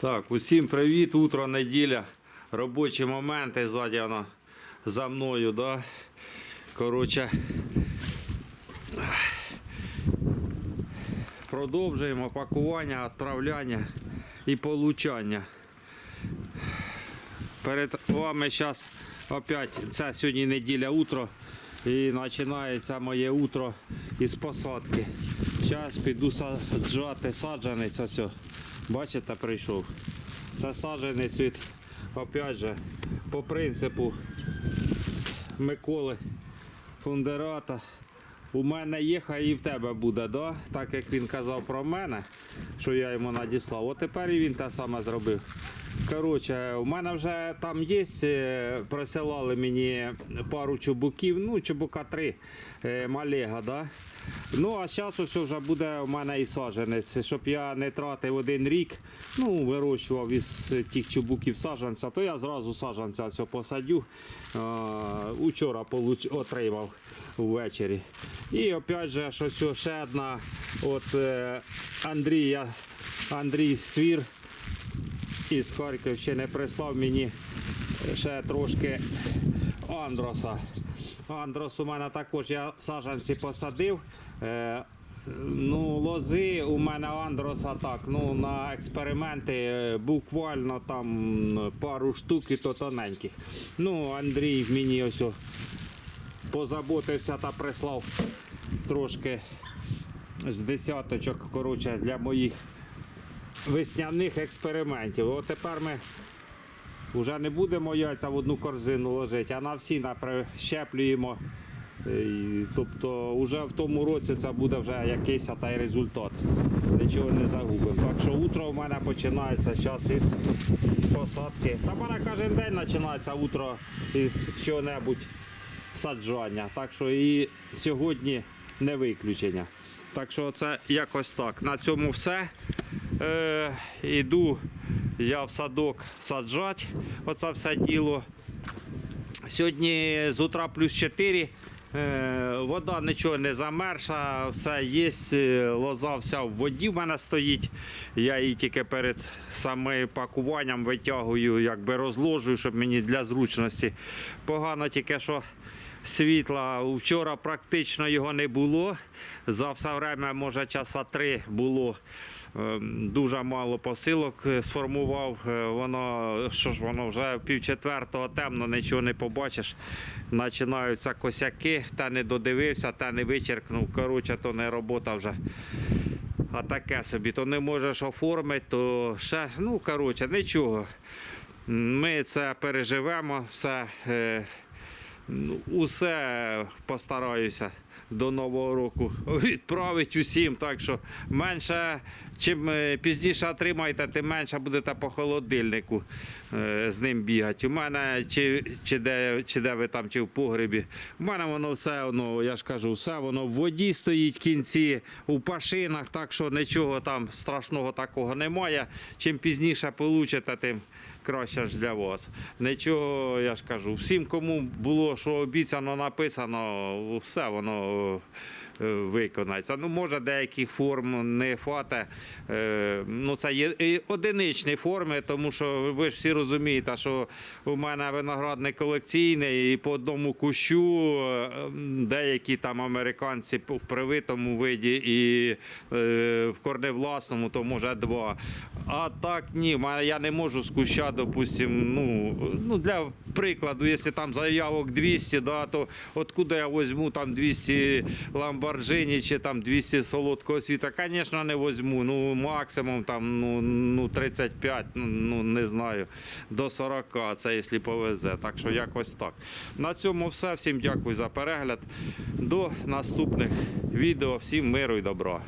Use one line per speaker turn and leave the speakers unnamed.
Так, усім привіт, утро, неділя, робочі моменти ззаді воно за мною, да? Коротше. Продовжуємо пакування, відправляння і получання. Перед вами зараз опять, це сьогодні неділя утро. І починається моє утро із посадки. Зараз піду саджати саджанець. Ось. Бачите, прийшов. Це саджанець від, опять же, по принципу Миколи Фундерата. У мене є, хай і в тебе буде, да? так як він казав про мене, що я йому надіслав. От тепер і він те саме зробив. Коротше, у мене вже там є, е, присилали мені пару чубуків, ну, чубука три е, малега, да? Ну, а зараз ось вже буде у мене і саджанець, щоб я не тратив один рік, ну, вирощував із тих чубуків саджанця, то я зразу саджанця ось посадю. А, учора получ... отримав ввечері. І опять же, ось ще одна от е, Андрія, Андрій Свір із Харківщини прислав мені ще трошки Андроса. Андрос у мене також я саджанці посадив. Е, ну, лози у мене Андроса так, ну, на експерименти е, буквально там пару штук і то тоненьких. Ну, Андрій мені ось позаботився та прислав трошки з десяточок коротше, для моїх весняних експериментів. От тепер ми вже не будемо яйця в одну корзину ложити, а на всі прищеплюємо. Е, Тобто вже в тому році це буде вже якийсь та результат. Нічого не загубимо. Так що утро в мене починається зараз із, з посадки. Та мене кожен день починається утро із чого-небудь саджання. Так що і сьогодні не виключення. Так що це якось так. На цьому все. Е, іду я в садок саджати. Оце все діло. Сьогодні з утра плюс 4. Е, вода нічого не замерша, все є, е, лоза вся в воді в мене стоїть. Я її тільки перед самим пакуванням витягую, якби розложую, щоб мені для зручності. Погано тільки що світла. Вчора практично його не було. За все время, може, часа три було. Ем, Дуже мало посилок е, сформував. Е, Воно що ж воно вже пів четвертого темно, нічого не побачиш. Починаються косяки, та не додивився, та не вичеркнув. Коротше, то не робота вже. А таке собі, то не можеш оформити, то ще, ну коротше, нічого. Ми це переживемо, все. Усе постараюся до Нового року відправити усім. Так що менше, чим е, пізніше отримаєте, тим менше будете по холодильнику е, з ним бігати. У мене чи, чи, де, чи де ви там, чи в погребі. У мене воно все, воно, я ж кажу, все воно в воді стоїть в кінці, у пашинах, так що нічого там страшного такого немає. Чим пізніше получите, тим краще ж для вас. Нічого, я ж кажу, всім, кому було, що обіцяно, написано, все воно е, виконається. Ну, може, деяких форм не хватає. Е, Ну, це є одиничні форми, тому що ви ж всі розумієте, що у мене виноградник колекційний і по одному кущу е, деякі там американці в привитому виді і в корневласному, то може два. А так ні, я не можу з куща, допустим, ну, ну для прикладу, якщо там заявок 200, да, то откуда я візьму там 200 Lamborghini чи там 200 солодкого світа? Звісно, не візьму. Ну, максимум там ну, ну 35, ну, ну не знаю, до 40, це якщо повезе. Так що якось так. На цьому все. Всім дякую за перегляд. До наступних відео. Всім миру і добра.